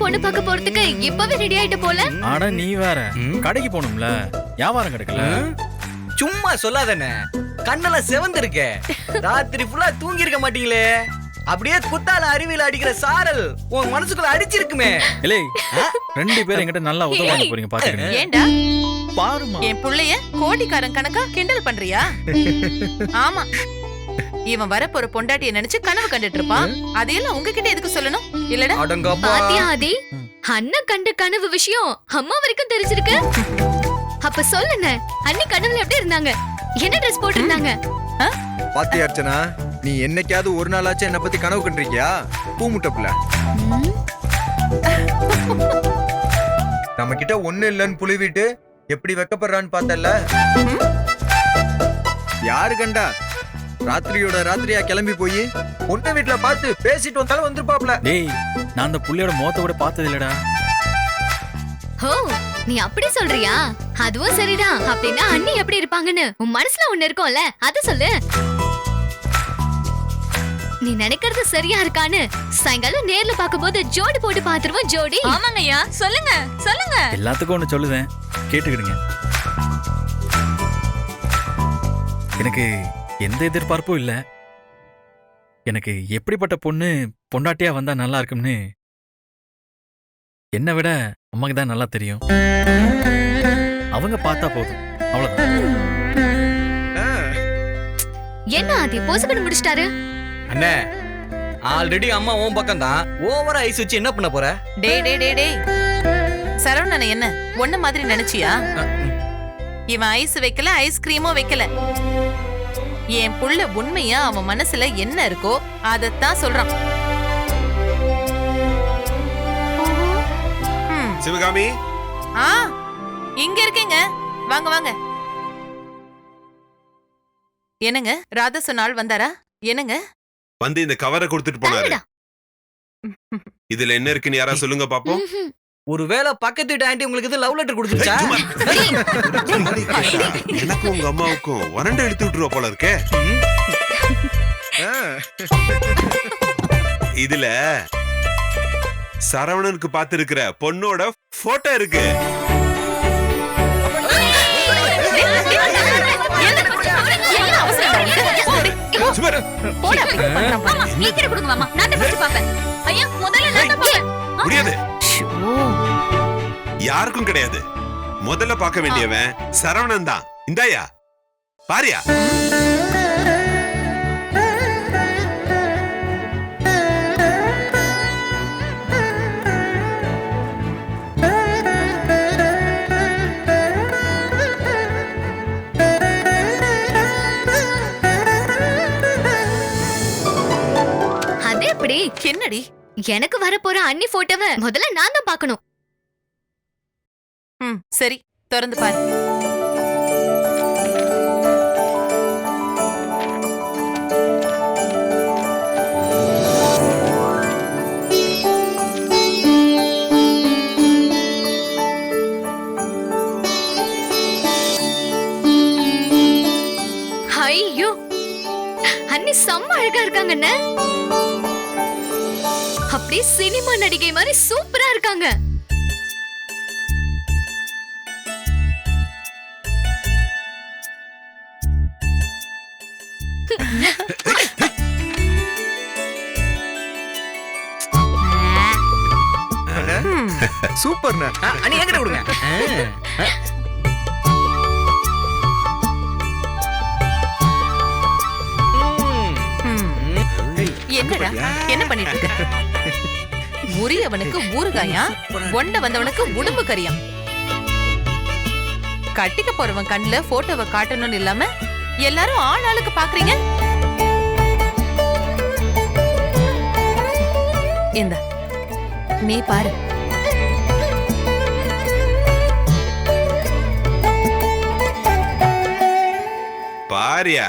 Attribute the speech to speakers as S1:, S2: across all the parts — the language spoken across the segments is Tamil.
S1: பொண்ணு பார்க்க போறதுக்கு இப்பவே ரெடி ஆயிட்டு போல?
S2: ஆனா நீ வேற. கடைக்கு போகணும்ல. வியாபாரம் கிடைக்கல?
S3: சும்மா சொல்லாதண்ணே. கண்ணெல்லாம் செவந்திருக்க. ராத்திரி ஃபுல்லா தூங்கி இருக்க மாட்டீங்களே. அப்படியே குத்தால அருவியில அடிக்கிற சாரல் உன் மனசுக்குள்ள அடிச்சிருக்குமே.
S2: இல்லை ரெண்டு பேரும் என்கிட்ட நல்லா உதவ வாங்க போறீங்க பாத்துக்கிறேன்
S4: ஏண்டா?
S2: பாருமா
S4: என் புள்ளைய கோடிக்காரன் கணக்கா கிண்டல் பண்றியா? ஆமா. இவன் வரப்போற பொண்டாட்டிய நினைச்சு கனவு கண்டுட்டு இருப்பான். அதையெல்லாம் உங்ககிட்ட எதுக்கு சொல்லணும்? இல்லடா.
S3: அடங்கப்பா.
S1: பாத்தியா ஆதி. அண்ணன் கண்ட கனவு விஷயம் அம்மா வரைக்கும் தெரிஞ்சிருக்கு. அப்ப சொல்லுங்க அண்ணி கனவுல எப்படி இருந்தாங்க? என்ன ட்ரெஸ் போட்டிருந்தாங்க?
S5: பாத்தியா அர்ச்சனா? நீ என்னைக்காவது ஒரு நாளாச்சும் என்ன பத்தி கனவு கண்டிருக்கியா? பூமுட்டை புள்ள
S1: ம்,
S5: நம்ம கிட்ட ஒண்ணு இல்லைன்னு புலிவிட்டு எப்படி வெக்கப்படுறான்னு பார்த்தல யாரு கண்டா? ராத்திரியோட ராத்திரியா கிளம்பி போய் பொண்ணு வீட்டுல பார்த்து பேசிட்டு வந்தாலும் வந்துருப்பாப்ல.
S2: டேய் நான் அந்த புள்ளையோட முகத்தை கூட பார்த்தது இல்லடா.
S1: ஓ நீ அப்படி சொல்றியா? அதுவும் சரிதான். அப்படின்னா அண்ணி எப்படி இருப்பாங்கன்னு உன் மனசுல ஒண்ணு இருக்கும்ல அத சொல்லு. நீ நினைக்கிறது சரியா இருக்கான்னு சாயங்காலம் நேர்ல பாக்கும்போது ஜோடி போட்டு பாத்துருவோம் ஜோடி.
S4: ஆமாங்கய்யா சொல்லுங்க சொல்லுங்க.
S2: எல்லாத்துக்கும் ஒண்ணு சொல்லுதேன். கேட்டுக்கிடுங்க. எனக்கு எந்த எதிர்பார்ப்பும் இல்ல. எனக்கு எப்படிப்பட்ட பொண்ணு பொண்டாட்டியா வந்தா நல்லா இருக்கும்னு என்னை விட அம்மாக்கு தான் நல்லா தெரியும். அவங்க பார்த்தா போதும். அவ்வளவுதான்.
S1: என்ன ஆதி பொசுக்கணும் முடிச்சிட்டாரு?
S3: அண்ணே ஆல்ரெடி அம்மா உன் பக்கம் தான் ஓவரா ஐஸ் வச்சு என்ன பண்ண போற?
S4: டேய் டேய் டேய் டேய். சரவணனை என்ன? ஒன்ன மாதிரி நினைச்சியா? இவன் ஐஸ் வைக்கல ஐஸ்கிரீமும் வைக்கல. என் புள்ள உண்மையா அவன் மனசுல என்ன இருக்கோ அதத்தான் சொல்றான். ம்,
S6: சிவகாமி?
S4: ஆ இங்க இருக்கேங்க. வாங்க வாங்க. என்னங்க ராதா சொன்னால் வந்தாரா? என்னங்க?
S6: வந்து இந்த கவரை கொடுத்துட்டு போனாரு. இதுல என்ன இருக்குன்னு யாரா சொல்லுங்க பாப்போம்.
S3: ஒருவேளை பக்கத்து வீட்டு ஆண்டி உங்களுக்கு இது லவ் லெட்டர்
S6: இரு. எனக்கும் உங்க அம்மாவுக்கும் வறண்ட எடுத்து விட்டுருவா போல இருக்கே. இதுல சரவணனுக்கு பார்த்திருக்கிற பொண்ணோட போட்டோ இருக்கு. முடியாது. யாருக்கும் கிடையாது. முதல்ல பார்க்க வேண்டியவன் சரவணன் தான் இந்தாயா. பாரியா.
S1: எனக்கு வர போற அண்ணி போட்டோவை முதல்ல நான் தான் பார்க்கணும்.
S4: ம் சரி. திறந்து பாரு.
S1: ஐயோ! அண்ணி செம்ம அழகா இருக்காங்கண்ணே. அப்படியே சினிமா நடிகை மாதிரி சூப்பரா இருக்காங்க.
S5: சூப்பர்ண்ண.
S3: ஆ, அண்ணி என்கிட்ட கொடுங்க.
S4: என்னடா? என்ன பண்ணிட்டு இருக்க? உரியவனுக்கு ஊறுகாயா ஒண்ட வந்தவனுக்கு உடம்பு கறியா? கட்டிக்க போறவன் கண்ணுல போட்டோவை காட்டணும்னு இல்லாம எல்லாரும் ஆள் ஆளுக்கு பாக்குறீங்க? இந்த நீ பாரு.
S6: பாரியா.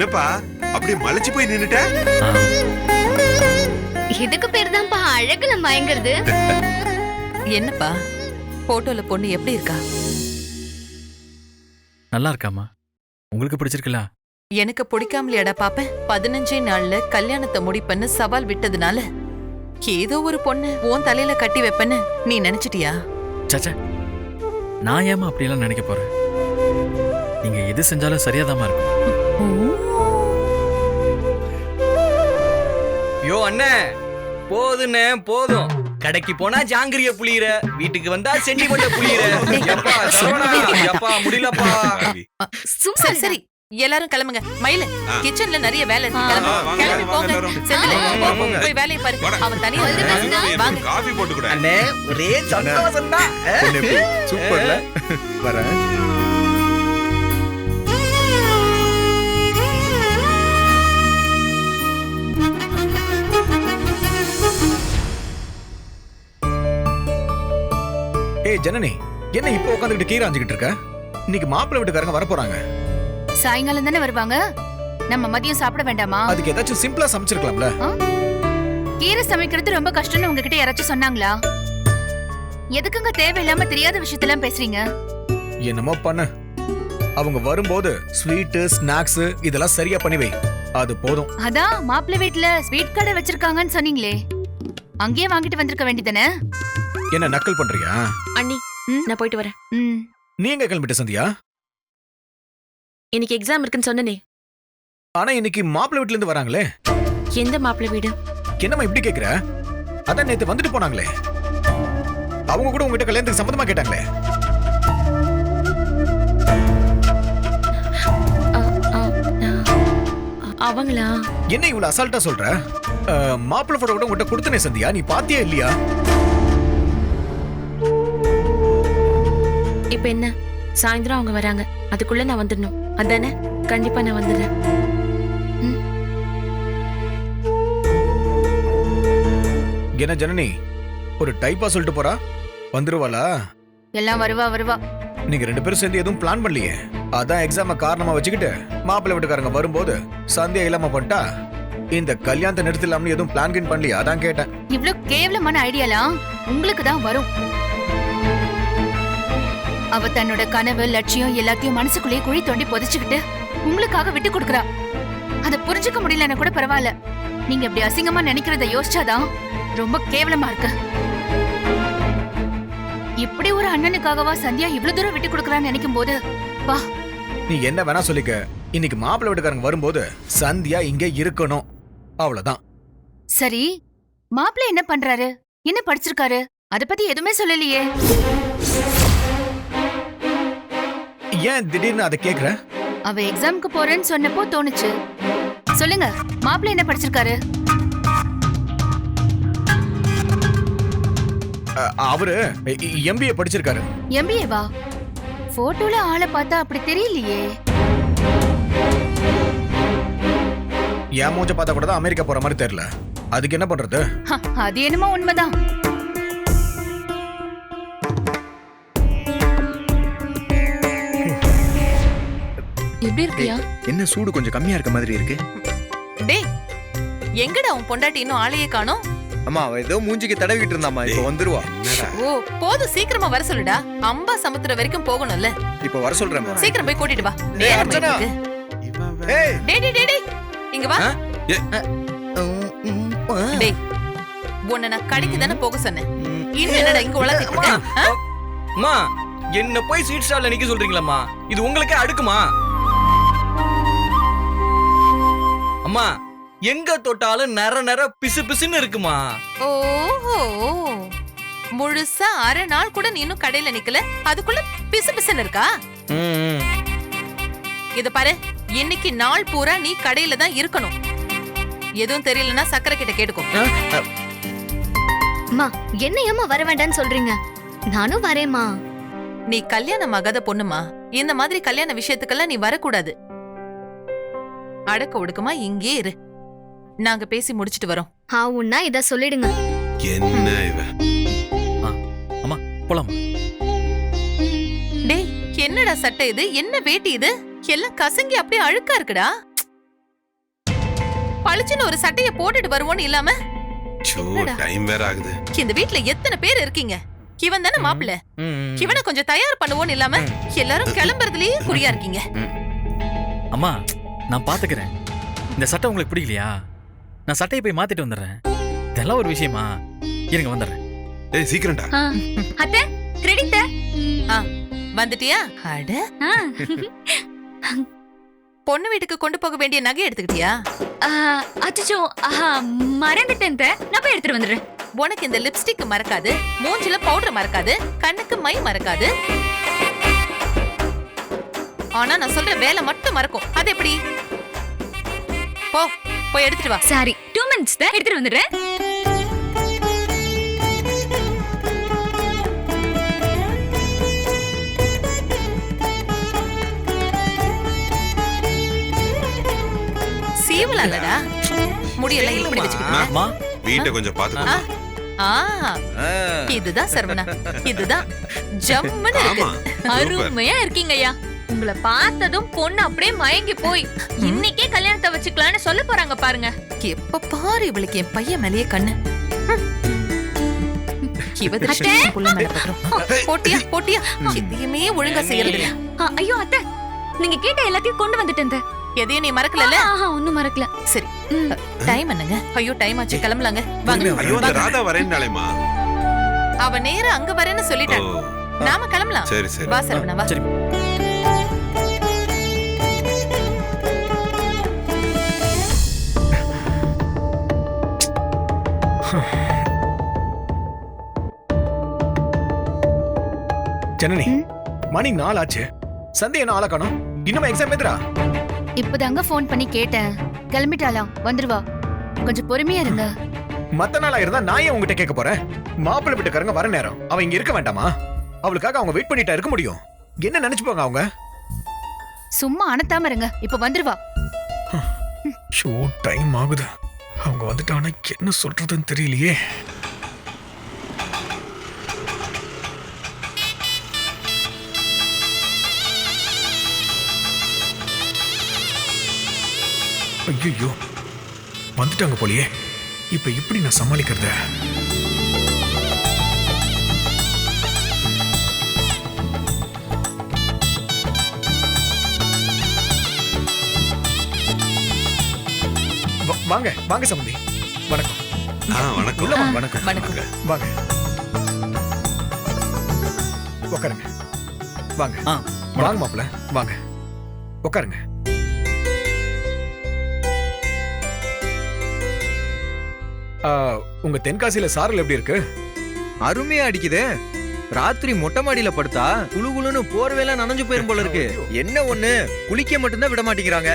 S6: என்னப்பா? அப்படியே மலைச்சு போய் நின்னுட்ட?
S1: இதுக்கு பேர் தான்ப்பா அழகுல மயங்குறது.
S4: என்னப்பா? போட்டோல பொண்ணு எப்படி இருக்கா?
S2: நல்லா இருக்காமா உங்களுக்கு பிடிச்சிருக்குல்ல
S4: எனக்கு பிடிக்காமலையாடா பாப்பேன். பதினஞ்சே நாள்ல கல்யாணத்தை முடிப்பேன்னு சவால் விட்டதுனால ஏதோ ஒரு பொண்ணு உன் தலையில கட்டி வைப்பேன்னு நீ நினைச்சிட்டியா?
S2: சச்சா நான் ஏமா அப்படியெல்லாம் நினைக்க போறேன்? நீங்க எது செஞ்சாலும் சரியாதாம்மா இருக்கும்.
S3: யோ அண்ணே. போதுண்ணே போதும். கடைக்கு போனா ஜாங்கிரிய புளியிற வீட்டுக்கு வந்தா சென்டிமெண்ட புளியிற. எப்பா சரவணா எப்பா முடியலப்பா.
S1: சும்மா
S4: சரி சரி. எல்லாரும் கிளம்புங்க. மயிலு. கிச்சன்ல நிறைய வேலை இருக்கு. கிளம்பு. போங்க. செந்தில். போய் வேலையை பாரு. அவன் தனியா
S1: வந்து
S4: வாங்க.
S6: காஃபி போட்டு கூட.
S3: அண்ணே ஒரே சந்தோஷம் தான்
S5: சூப்பர்ல. வரேன். ஏய் ஜனனி என்ன இப்போ உட்காந்துக்கிட்டு கீராஞ்சுக்கிட்டு இருக்க? இன்னைக்கு மாப்பிள்ளை வீட்டுக்காரங்க வர போறாங்க
S7: சாயங்காலம் தானே வருவாங்க? நம்ம மதியம் சாப்பிட வேண்டாமா?
S5: அதுக்கு ஏதாச்சும் சிம்பிளா சமைச்சிருக்கலாம்ல.
S7: கீரை சமைக்கிறது ரொம்ப கஷ்டம்னு உங்ககிட்ட யாராச்சும் சொன்னாங்களா? எதுக்குங்க தேவையில்லாம தெரியாத விஷயத்தெல்லாம் பேசுறீங்க?
S5: என்னமோ பண்ணு. அவங்க வரும்போது ஸ்வீட்டு ஸ்நாக்ஸ் இதெல்லாம் சரியா பண்ணி வை. அது போதும்.
S7: அதான் மாப்பிள்ளை வீட்ல ஸ்வீட் கடை வச்சிருக்காங்கன்னு சொன்னீங்களே. அங்கேயே வாங்கிட்டு வந்திருக்க வேண்டியதானே
S5: என்ன நக்கல் பண்றியா?
S8: அண்ணி. நான் போயிட்டு வரேன்.
S7: ம்.
S5: நீ எங்க கிளம்பிட்ட சந்தியா?
S8: இன்னைக்கு எக்ஸாம் இருக்குன்னு சொன்னனே.
S5: ஆனா இன்னைக்கு மாப்பிள்ளை வீட்ல இருந்து வராங்களே.
S8: எந்த மாப்பிள்ளை வீடு?
S5: என்னம்மா இப்படி கேக்குற? அதான் நேத்து வந்துட்டு போனாங்களே. அவங்க கூட உங்ககிட்ட கல்யாணத்துக்கு சம்மதமா கேட்டாங்களே.
S8: அவங்களா?
S5: என்ன இவ்வளவு அசால்ட்டா சொல்ற? மாப்பிள்ளை போட்டோ கூட உங்ககிட்ட கொடுத்தனே சந்தியா? நீ பாத்தியா இல்லையா?
S8: இப்ப என்ன? சாயந்தரம் அவங்க வராங்க. அதுக்குள்ள நான் வந்துடணும். அதானே? கண்டிப்பா நான் வந்துடுறேன்.
S5: என்ன ஜனனி? ஒரு டைப்பா சொல்லிட்டு போறா? வந்துருவாளா?
S7: எல்லாம் வருவா வருவா.
S5: நீங்க ரெண்டு பேரும் சேர்ந்து எதுவும் பிளான் பண்ணலையே. அதான் எக்ஸாம காரணமா வச்சுக்கிட்டு மாப்பிள்ளை வீட்டுக்காரங்க வரும்போது சந்தியா இல்லாம பண்ணிட்டா? இந்த கல்யாணத்தை நிறுத்தலாம்னு எதுவும் பிளான் கின் பண்ணலையா? அதான் கேட்டேன்.
S7: இவ்ளோ கேவலமான ஐடியாலாம் உங்களுக்கு தான் வரும். அவ தன்னோட கனவு லட்சியம் எல்லாத்தையும் மனசுக்குள்ளேயே குழி தோண்டி புதைச்சுக்கிட்டு உங்களுக்காக விட்டு கொடுக்கறா. அத புரிஞ்சுக்க முடியலன்னா கூட பரவாயில்ல. நீங்க இப்படி அசிங்கமா நினைக்கிறத யோசிச்சாதான் ரொம்ப கேவலமா இருக்கு. இப்படி ஒரு அண்ணனுக்காகவா சந்தியா இவ்வளவு தூரம் விட்டு கொடுக்கறான்னு நினைக்கும் போது
S5: நீ என்ன வேணா சொல்லிக்க. இன்னைக்கு மாப்பிள்ளை வீட்டுக்காரங்க வரும்போது சந்தியா இங்க இருக்கணும். அவ்வளவுதான்.
S7: சரி மாப்பிள்ளை என்ன பண்றாரு? என்ன படிச்சிருக்காரு? அத பத்தி எதுவுமே சொல்லலையே.
S5: ஏன் திடீர்னு அதை கேக்குற?
S7: அவ எக்ஸாம்க்கு போறேன்னு சொன்னப்போ தோணுச்சு. சொல்லுங்க மாப்பிள்ளை என்ன படிச்சிருக்காரு?
S5: அ- அவரு எம்பிஏ படிச்சிருக்காரு.
S7: எம்பிஏவா போட்டோல ஆளை பார்த்தா அப்படி தெரியலையே.
S5: என் மூஞ்ச பார்த்தா கூட தான் அமெரிக்கா போற மாதிரி தெரியல. அதுக்கு என்ன பண்றது?
S7: ஹ, அது என்னமோ உண்மைதான்.
S8: எப்படி இருக்கியா?
S5: என்ன சூடு கொஞ்சம் கம்மியா இருக்க மாதிரி இருக்கு.
S4: டேய் எங்கடா உன் பொண்டாட்டி இன்னும் ஆளையே காணோம்?
S5: அம்மா அவ ஏதோ மூஞ்சிக்கு தடவிட்டு இருந்தாமா
S6: இப்ப
S5: வந்துருவா.
S4: ஓ போதும் சீக்கிரமா வர சொல்லுடா. அம்பா சமுத்திரம் வரைக்கும் போகணும்ல.
S5: இப்ப வர சொல்றேன்
S4: சீக்கிரம் போய் கூட்டிட்டு வா. டேய் டேய், டேய் டேய் இங்க வா. டேய் உன்னை நான் கடைக்கு தானே போக சொன்னேன். இன்னும் என்னடா இங்க ஆ?
S3: அம்மா என்ன போய் ஸ்வீட் ஸ்டால்ல நிக்க சொல்றீங்களம்மா? இது உங்களுக்கே அடுக்குமா? அம்மா எங்க தொட்டாலும் நர நர பிசு பிசுன்னு இருக்குமா?
S4: ஓஹோ. முழுசா அரை நாள் கூட நீ இன்னும் கடையில நிக்கல. அதுக்குள்ள பிசு பிசுன்னு இருக்கா?
S3: ம்,
S4: இத பாரு இன்னைக்கு நாள் பூரா நீ கடையில தான் இருக்கணும். எதுவும் தெரியலன்னா சக்கரை கிட்ட கேட்டுக்கோ.
S1: அம்மா என்ன ஏம்மா வர வேண்டாம்னு சொல்றீங்க? நானும் வரேம்மா.
S4: நீ கல்யாணம் ஆகாத பொண்ணுமா? இந்த மாதிரி கல்யாண விஷயத்துக்கெல்லாம் நீ வரக்கூடாது. அடக்க ஒடுக்கமா இங்கே இரு. நாங்க பேசி முடிச்சிட்டு வரோம்.
S1: ஆ உன்னா இத சொல்லிடுங்க.
S6: என்ன இவன்
S2: போலாம்
S4: டேய் என்னடா சட்டை இது? என்ன வேட்டி இது? எல்லாம் கசங்கி அப்படியே அழுக்கா இருக்குடா. பளிச்சுன்னு ஒரு சட்டைய போட்டுட்டு வருவோன்னு இல்லாம?
S6: டைம் வேற ஆகுது.
S4: இந்த வீட்ல எத்தனை பேர் இருக்கீங்க? இவன் தானே மாப்பிள்ள. இவனை கொஞ்சம் தயார் பண்ணுவோன்னு இல்லாம எல்லாரும் கிளம்புறதுலயே குறியா இருக்கீங்க.
S2: அம்மா நான் பாத்துக்கிறேன். இந்த சட்டை உங்களுக்கு பிடிக்கலையா? நான் சட்டையை போய் மாத்திட்டு வந்துடுறேன். இதெல்லாம் ஒரு விஷயமா? இருங்க வந்துடுறேன்.
S6: ஏய் சீக்கிரம்டா.
S9: அத்தை ரெடித்த
S4: வந்துட்டியா? அட. பொண்ணு வீட்டுக்கு கொண்டு போக வேண்டிய நகை எடுத்துக்கிட்டியா?
S9: அச்சோ மறந்துட்டேன். நான் போய் எடுத்துட்டு வந்துடுறேன்.
S4: உனக்கு இந்த லிப்ஸ்டிக் மறக்காது மூஞ்சில பவுடர் மறக்காது கண்ணுக்கு மை மறக்காது. ஆனா நான் சொல்ற வேலை மட்டும் மறக்கும். அது எப்படி? போ போய் எடுத்துட்டு வா.
S9: சாரி டூ மினிட்ஸ் தான் எடுத்துட்டு வந்துடுறேன்.
S4: சீவலாம்லடா முடியெல்லாம் இப்படி வச்சுக்கிட்டு
S2: அம்மா
S6: வீட்டை கொஞ்சம் பாத்துக்கோ
S4: ஆ
S10: ஆ.
S4: இதுதான் சரவணா. இதுதான் ஜம்முன்னு இருக்கு.
S9: அருமையா இருக்கீங்க ஐயா உங்களை பார்த்ததும் பொண்ணு அப்படியே மயங்கி போய். இன்னைக்கே கல்யாணத்தை வச்சுக்கலாம்னு சொல்ல போறாங்க பாருங்க.
S4: எப்ப பாரு இவளுக்கு என் பையன் மேலேயே கண்ணு. போட்டியா போட்டியா? எதையுமே ஒழுங்கா செய்யறது இல்ல
S9: ஆ, ஐயோ அத்தை. நீங்க கேட்ட எல்லாத்தையும் கொண்டு வந்துட்டேன்.
S4: எதையும் நீ மறக்கல
S9: ஆஹா ஒண்ணும் மறக்கல.
S4: சரி. டைம் என்னங்க? ஐயோ டைம் ஆச்சு. கிளம்பலாங்க. வாங்க.
S6: ஐயோ. ராதா வரேன்னாலேமா
S4: அவ நேரா அங்க வரேன்னு சொல்லிட்டான். நாம கிளம்பலாம்.
S6: சரி சரி.
S4: வா சரவணா வா.
S2: சரி.
S5: ஜனனி மணி நாலு ஆச்சு. சந்தை என்ன ஆளா காணோம் இன்னும் எக்ஸாம் எதிரா
S7: இப்பதாங்க ஃபோன் பண்ணி கேட்டேன். கிளம்பிட்டாலாம் வந்துருவா. கொஞ்சம் பொறுமையா இருங்க.
S5: மத்த நாளா இருந்தா நான் ஏன் உங்ககிட்ட கேட்க போறேன்? மாப்பிள்ளை வீட்டுக்காரங்க வர நேரம். அவ இங்க இருக்க வேண்டாமா? அவளுக்காக அவங்க வெயிட் பண்ணிட்டா இருக்க முடியும். என்ன நினைச்சுப்பாங்க அவங்க?
S7: சும்மா அனத்தாம இருங்க. இப்ப வந்துருவா.
S5: ஷோ டைம் ஆகுது. அவங்க வந்துட்டாங்கன்னா என்ன சொல்றதுன்னு தெரியலையே. ஐயோ வந்துட்டாங்க போலியே. இப்ப எப்படி நான் சமாளிக்கிறது? வாங்க வாங்க சம்பந்தி வணக்கம்.
S6: ஆ வணக்கம்.
S5: வணக்கம்.
S4: வணக்கம்.
S5: வாங்க. உட்காருங்க வாங்க.
S2: ஆ
S5: வாங்க மாப்பிள்ள வாங்க. உட்காருங்க ஆ, உங்க தென்காசியில சாரல் எப்படி இருக்கு?
S10: அருமையா அடிக்குது. ராத்திரி மொட்டை மாடியில படுத்தா குளு குளுன்னு போர்வையெல்லாம் நனைஞ்சு போயிரும் போல இருக்கு. என்ன ஒண்ணு? குளிக்க மட்டும்தான் விட மாட்டேங்கிறாங்க.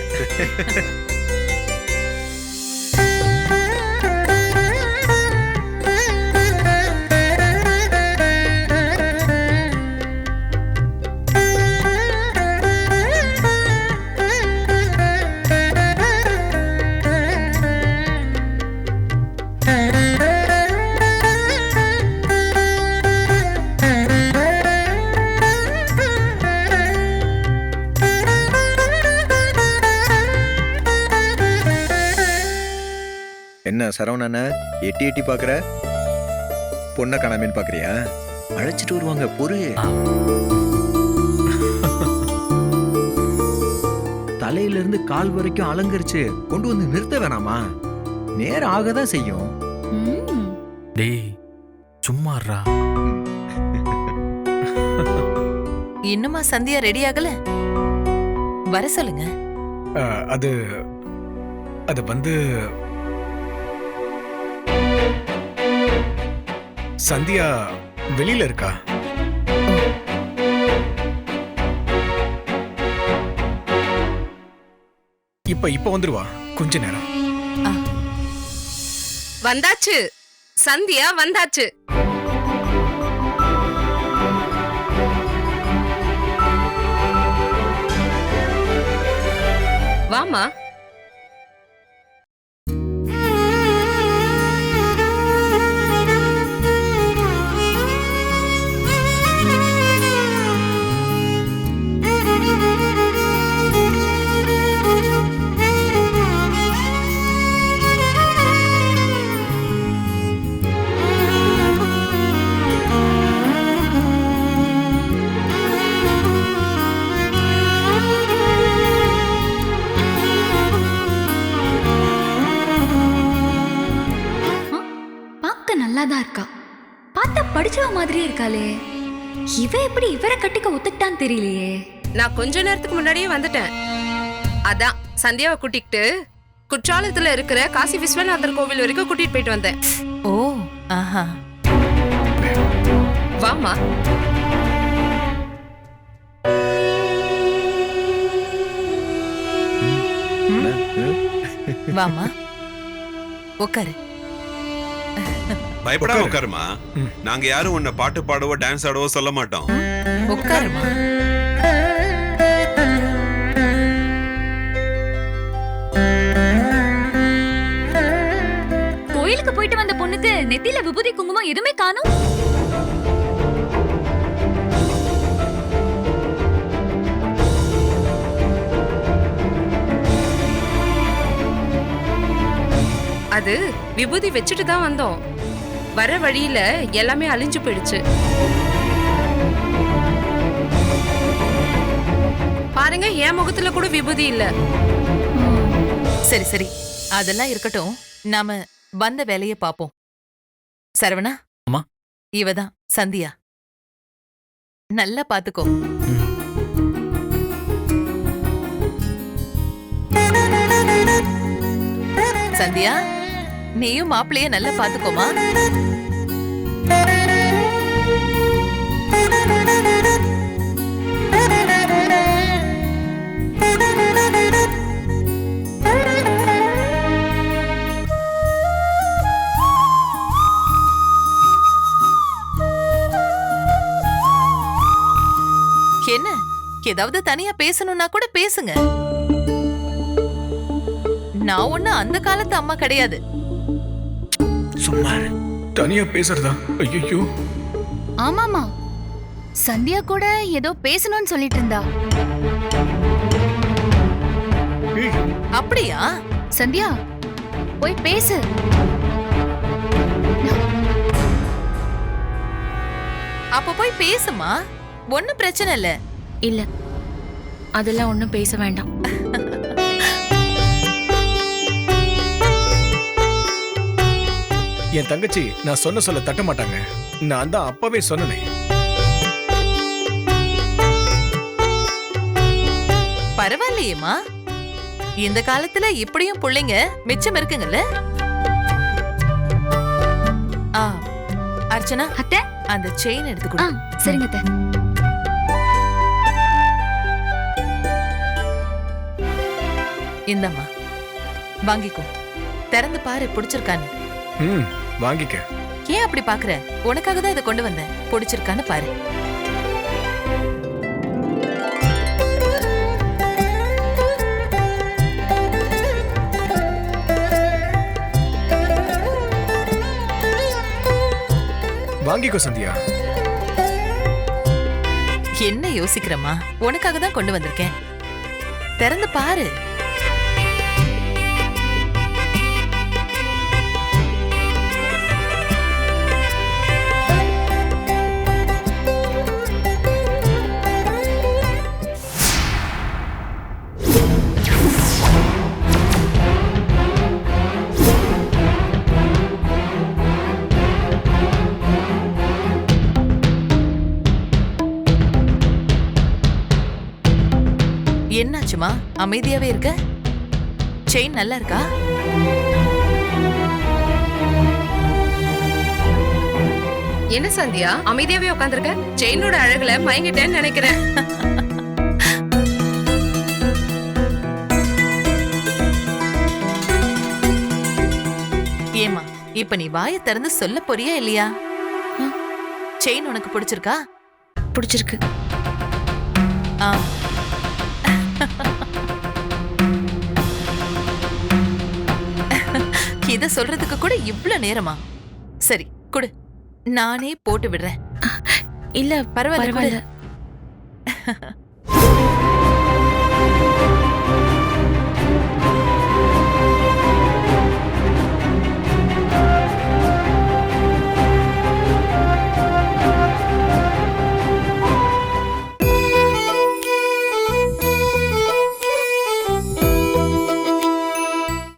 S10: சரவணன எட்டி எட்டி பாக்குற பொண்ணை காணாமேன்னு பாக்குறியா அழைச்சிட்டு வருவாங்க பொறு. தலையில இருந்து கால் வரைக்கும் அலங்கரிச்சு கொண்டு வந்து நிறுத்த வேணாமா? நேரம் ஆகதான் செய்யும்.
S9: ம்.
S2: டேய் சும்மாறா
S4: இன்னுமா சந்தியா ரெடி ஆகல? வர சொல்லுங்க.
S5: அது அது வந்து சந்தியா வெளியில இருக்கா? இப்ப இப்ப வந்துருவா. கொஞ்ச நேரம்.
S11: வந்தாச்சு. சந்தியா வந்தாச்சு. வாமா
S1: இருக்காளே. இவ எப்படி இவரை கட்டிக்க ஒத்துக்கிட்டான்னு தெரியலையே.
S11: நான் கொஞ்ச நேரத்துக்கு முன்னாடியே வந்துட்டேன். அதான் சந்தியாவை கூட்டிக்கிட்டு குற்றாலத்துல இருக்கிற காசி விஸ்வநாதர் கோவில் வரைக்கும் கூட்டிட்டு போயிட்டு வந்தேன்.
S4: ஓ ஆஹா.
S11: வாமா
S4: வாமா உட்காரு
S6: பயப்படாம உட்காருமா? நாங்க யாரும் உன்னை பாட்டு பாடவோ டான்ஸ் ஆடவோ சொல்ல மாட்டோம்.
S4: உட்காருமா?
S1: கோயிலுக்கு போயிட்டு வந்த பொண்ணுக்கு நெத்தியில விபூதி குங்குமம் எதுவுமே காணும்?
S11: அது விபூதி வச்சுட்டு தான் வந்தோம். வர வழியில எல்லாமே அழிஞ்சு போயிடுச்சு. பாருங்க என் முகத்துல கூட விபூதி இல்ல.
S4: சரி சரி. அதெல்லாம் இருக்கட்டும். நாம வந்த வேலைய பாப்போம். சரவணா?
S2: அம்மா.
S4: இவதான் சந்தியா. நல்லா பாத்துக்கோ. சந்தியா? நீயும் மாப்பிளைய நல்லா பாத்துக்கோமா. என்ன? ஏதாவது தனியா பேசணும்னா கூட பேசுங்க. நான் ஒண்ணு அந்த காலத்து அம்மா கிடையாது.
S5: சும்மா. தனியா பேசுறதா? ஐயோ
S7: ஆமாமா சந்தியா கூட ஏதோ பேசணும்னு சொல்லிட்டு இருந்தா.
S4: அப்படியா?
S7: சந்தியா போய் பேசு.
S4: அப்ப போய் பேசுமா ஒண்ணும் பிரச்சனை இல்ல.
S8: இல்ல. அதெல்லாம் ஒண்ணும் பேச வேண்டாம்.
S5: என் தங்கச்சி நான் சொன்ன சொல்ல தட்ட மாட்டாங்க. நான் தான் அப்பவே சொன்னனே.
S4: பரவாயில்லையேம்மா. இந்த காலத்துல இப்படியும் பிள்ளைங்க மிச்சம் இருக்குங்கல்ல? ஆ அர்ச்சனா
S1: அத்தை.
S4: அந்த செயின் எடுத்து
S1: ஆ
S4: கொடு
S1: சரிங்க அத்தை.
S4: இந்தம்மா வாங்கிக்கோ. திறந்து பாரு பிடிச்சிருக்கான்னு.
S5: ம். வாங்கிக்க.
S4: ஏன் அப்படி பாக்குற? உனக்காக தான் இதை கொண்டு வந்தேன். பிடிச்சிருக்கான்னு பாரு.
S5: வாங்கிக்கோ சந்தியா.
S4: என்ன யோசிக்கிறம்மா? உனக்காக தான் கொண்டு வந்திருக்கேன். திறந்து பாரு. அமைதியாவே இருக்க? செயின் நல்லா இருக்கா?
S11: என்ன சந்தியா? அமைதியாவே உட்காந்துருக்க செயினோட அழகுல மயங்கிட்டேன்னு நினைக்கிறேன்.
S4: ஏமா இப்ப நீ வாயை திறந்து சொல்ல போறியா இல்லையா? செயின் உனக்கு பிடிச்சிருக்கா?
S8: பிடிச்சிருக்கு.
S4: ஆ இத சொல்றதுக்கு கூட இவ்ளோ நேரமா? சரி குடு. நானே போட்டு விடுறேன்.
S8: இல்ல
S4: பரவாயில்ல
S8: பரவாயில்ல.